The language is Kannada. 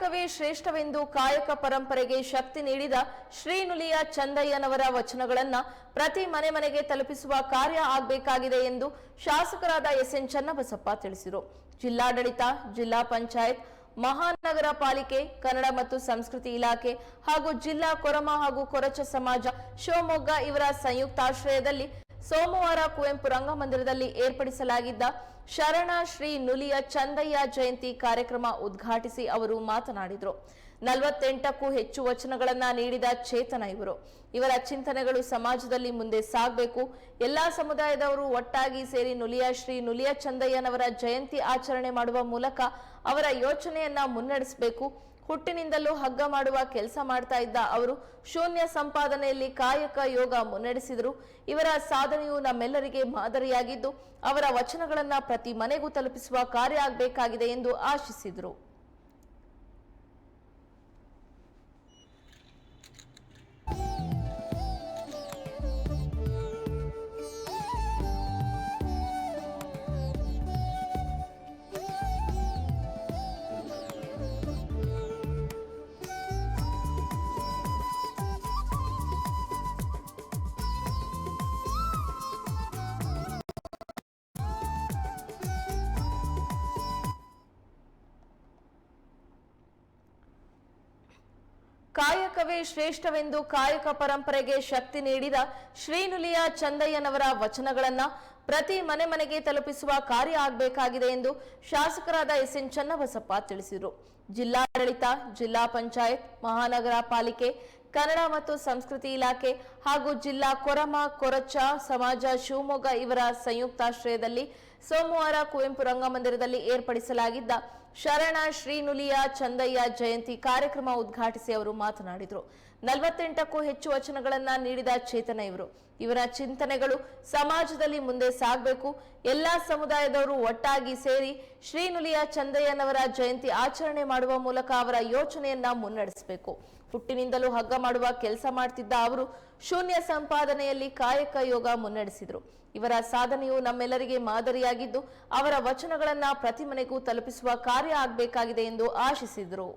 ಕಾಯಕವೇ ಶ್ರೇಷ್ಠವೆಂದು ಕಾಯಕ ಪರಂಪರೆಗೆ ಶಕ್ತಿ ನೀಡಿದ ಶ್ರೀನುಲಿಯ ಚಂದಯ್ಯನವರ ವಚನಗಳನ್ನ ಪ್ರತಿ ಮನೆ ಮನೆಗೆ ತಲುಪಿಸುವ ಕಾರ್ಯ ಆಗಬೇಕಾಗಿದೆ ಎಂದು ಶಾಸಕರಾದ ಎಸ್ ಎನ್ ಚನ್ನಬಸಪ್ಪ ತಿಳಿಸಿದರು. ಜಿಲ್ಲಾಡಳಿತ, ಜಿಲ್ಲಾ ಪಂಚಾಯತ್, ಮಹಾನಗರ ಪಾಲಿಕೆ, ಕನ್ನಡ ಮತ್ತು ಸಂಸ್ಕೃತಿ ಇಲಾಖೆ ಹಾಗೂ ಜಿಲ್ಲಾ ಕೊರಮ ಹಾಗೂ ಕೊರಚ ಸಮಾಜ ಶಿವಮೊಗ್ಗ ಇವರ ಸಂಯುಕ್ತಾಶ್ರಯದಲ್ಲಿ ಸೋಮವಾರ ಕುವೆಂಪು ರಂಗಮಂದಿರದಲ್ಲಿ ಏರ್ಪಡಿಸಲಾಗಿದ್ದ ಶರಣ ಶ್ರೀ ನುಲಿಯ ಚಂದಯ್ಯ ಜಯಂತಿ ಕಾರ್ಯಕ್ರಮ ಉದ್ಘಾಟಿಸಿ ಅವರು ಮಾತನಾಡಿದರು. ನಲವತ್ತೆಂಟಕ್ಕೂ ಹೆಚ್ಚು ವಚನಗಳನ್ನ ನೀಡಿದ ಚೇತನ ಇವರು. ಇವರ ಚಿಂತನೆಗಳು ಸಮಾಜದಲ್ಲಿ ಮುಂದೆ ಸಾಗಬೇಕು. ಎಲ್ಲಾ ಸಮುದಾಯದವರು ಒಟ್ಟಾಗಿ ಸೇರಿ ನುಲಿಯ ಶ್ರೀ ನುಲಿಯ ಚಂದಯ್ಯನವರ ಜಯಂತಿ ಆಚರಣೆ ಮಾಡುವ ಮೂಲಕ ಅವರ ಯೋಚನೆಯನ್ನ ಮುನ್ನಡೆಸಬೇಕು. ಹುಟ್ಟಿನಿಂದಲೂ ಹಗ್ಗ ಮಾಡುವ ಕೆಲಸ ಮಾಡ್ತಾ ಇದ್ದ ಅವರು ಶೂನ್ಯ ಸಂಪಾದನೆಯಲ್ಲಿ ಕಾಯಕ ಯೋಗ ಮುನ್ನಡೆಸಿದರು. ಇವರ ಸಾಧನೆಯು ನಮ್ಮೆಲ್ಲರಿಗೆ ಮಾದರಿಯಾಗಿದ್ದು, ಅವರ ವಚನಗಳನ್ನು ಪ್ರತಿ ಮನೆಗೂ ತಲುಪಿಸುವ ಕಾರ್ಯ ಆಗಬೇಕಾಗಿದೆ ಎಂದು ಆಶಿಸಿದರು. ಕಾಯಕವೇ ಶ್ರೇಷ್ಠವೆಂದು ಕಾಯಕ ಪರಂಪರೆಗೆ ಶಕ್ತಿ ನೀಡಿದ ಶ್ರೀನುಲಿಯ ಚಂದಯ್ಯನವರ ವಚನಗಳನ್ನ ಪ್ರತಿ ಮನೆ ಮನೆಗೆ ತಲುಪಿಸುವ ಕಾರ್ಯ ಆಗಬೇಕಾಗಿದೆ ಎಂದು ಶಾಸಕರಾದ ಎಸ್ ಎನ್ ಚನ್ನಬಸಪ್ಪ ತಿಳಿಸಿದರು. ಜಿಲ್ಲಾಡಳಿತ, ಜಿಲ್ಲಾ ಪಂಚಾಯತ್, ಮಹಾನಗರ ಪಾಲಿಕೆ, ಕನ್ನಡ ಮತ್ತು ಸಂಸ್ಕೃತಿ ಇಲಾಖೆ ಹಾಗೂ ಜಿಲ್ಲಾ ಕೊರಮ, ಕೊರಚ, ಸಮಾಜ, ಶಿವಮೊಗ್ಗ ಇವರ ಸಂಯುಕ್ತಾಶ್ರಯದಲ್ಲಿ ಸೋಮವಾರ ಕುವೆಂಪು ರಂಗಮಂದಿರದಲ್ಲಿ ಏರ್ಪಡಿಸಲಾಗಿದ್ದ ಶರಣ ಶ್ರೀನುಲಿಯ ಚಂದಯ್ಯ ಜಯಂತಿ ಕಾರ್ಯಕ್ರಮ ಉದ್ಘಾಟಿಸಿ ಅವರು ಮಾತನಾಡಿದರು. ನಲವತ್ತೆಂಟಕ್ಕೂ ಹೆಚ್ಚು ವಚನಗಳನ್ನ ನೀಡಿದ ಚೇತನ ಇವರು. ಇವರ ಚಿಂತನೆಗಳು ಸಮಾಜದಲ್ಲಿ ಮುಂದೆ ಸಾಗಬೇಕು. ಎಲ್ಲಾ ಸಮುದಾಯದವರು ಒಟ್ಟಾಗಿ ಸೇರಿ ಶ್ರೀನುಲಿಯ ಚಂದಯ್ಯನವರ ಜಯಂತಿ ಆಚರಣೆ ಮಾಡುವ ಮೂಲಕ ಅವರ ಯೋಚನೆಯನ್ನ ಮುನ್ನಡೆಸಬೇಕು. ಹುಟ್ಟಿನಿಂದಲೂ ಹಗ್ಗ ಮಾಡುವ ಕೆಲಸ ಮಾಡ್ತಿದ್ದ ಅವರು ಶೂನ್ಯ ಸಂಪಾದನೆಯಲ್ಲಿ ಕಾಯಕ ಯೋಗ ಮುನ್ನಡೆಸಿದರು. ಇವರ ಸಾಧನೆಯು ನಮ್ಮೆಲ್ಲರಿಗೆ ಮಾದರಿಯಾಗಿದ್ದು ಅವರ ವಚನಗಳನ್ನ ಪ್ರತಿ ಮನೆಗೂ ತಲುಪಿಸುವ ಕಾರ್ಯ ಆಗಬೇಕಾಗಿದೆ ಎಂದು ಆಶಿಸಿದರು.